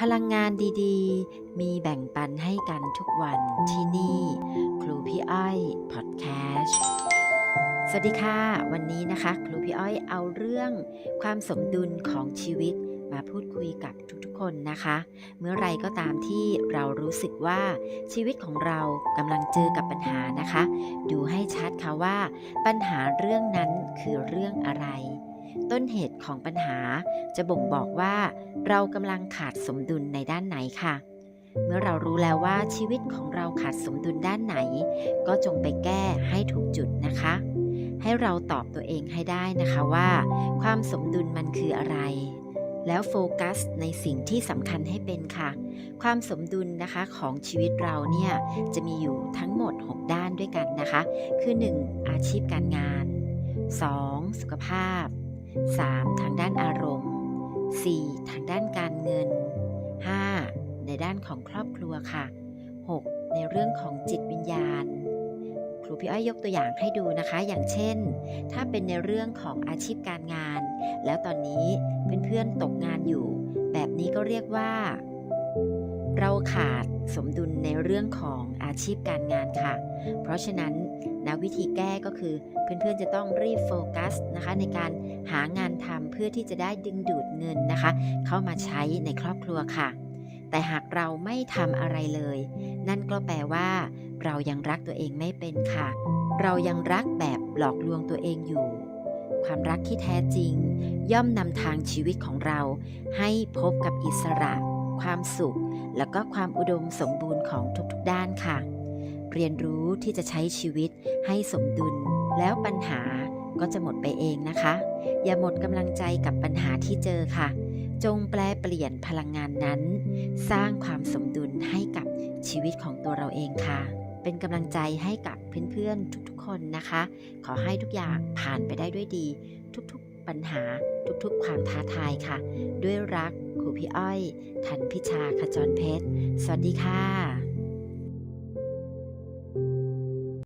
พลังงานดีๆ มีแบ่งปันให้กันทุกวันที่นี่ ครูพี่อ้อยพอดแคสต์สวัสดีค่ะ วันนี้นะคะ ครูพี่อ้อยเอาเรื่องความสมดุลของชีวิตมาพูดคุยกับทุกๆคนนะคะ เมื่อไรก็ตามที่เรารู้สึกว่าชีวิตของเรากำลังเจอกับปัญหานะคะ ดูให้ชัดค่ะว่า ปัญหาเรื่องนั้นคือเรื่องอะไร ต้นเหตุของปัญหาจะบ่งบอกว่า เรากำลังขาดสมดุลในด้านไหนค่ะ เมื่อเรารู้แล้วว่าชีวิตของเราขาดสมดุลด้านไหน ก็จงไปแก้ให้ถูกจุดนะคะ ให้เราตอบตัวเองให้ได้นะคะว่า ความสมดุลมันคืออะไร แล้วโฟกัสในสิ่งที่สำคัญให้เป็นค่ะ ความสมดุลนะคะของชีวิตเราเนี่ยจะมีอยู่ทั้งหมด 6 ด้านด้วยกันนะคะ คือ 1. อาชีพการงาน 2. สุขภาพ 3. ทางด้านอารมณ์ 4. ทางด้านการเงิน 5. ในด้านของครอบครัวค่ะ 6. ในเรื่องของจิตวิญญาณ ครูพี่อ้อยยกตัวอย่างให้ดูนะคะ อย่างเช่น ถ้าเป็นในเรื่องของอาชีพการงาน แล้วตอนนี้เพื่อนๆตกงานอยู่ แบบนี้ก็เรียกว่า เราขาดสมดุลในเรื่องของอาชีพการงานค่ะ เพราะฉะนั้น นะวิธีแก้ก็คือเพื่อนๆจะต้องรีบโฟกัสนะคะในการหางานทำเพื่อที่จะได้ดึงดูดเงินนะคะ เข้ามาใช้ในครอบครัวค่ะ แต่หากเราไม่ทำอะไรเลย นั่นก็แปลว่า เรายังรักตัวเองไม่เป็นค่ะ เรายังรักแบบหลอกลวงตัวเองอยู่ ความรักที่แท้จริง ย่อมนำทางชีวิตของเรา ให้พบกับอิสระ ความสุข แล้วก็ความอุดมสมบูรณ์ของทุกๆด้านค่ะ เรียนรู้ที่จะใช้ชีวิตให้สมดุล แล้วปัญหาก็จะหมดไปเองนะคะ อย่าหมดกำลังใจกับปัญหาที่เจอค่ะ จงแปลเปลี่ยนพลังงานนั้น สร้างความสมดุลให้กับชีวิตของตัวเราเองค่ะ เป็นกำลังใจให้กับเพื่อนๆทุกๆ คนนะคะ ขอให้ทุกอย่างผ่านไปได้ด้วยดี ทุกๆ ปัญหาทุกๆ ความท้าทายค่ะ ด้วยรักครูพี่อ้อย ทันพิชาขจรเพชร สวัสดีค่ะ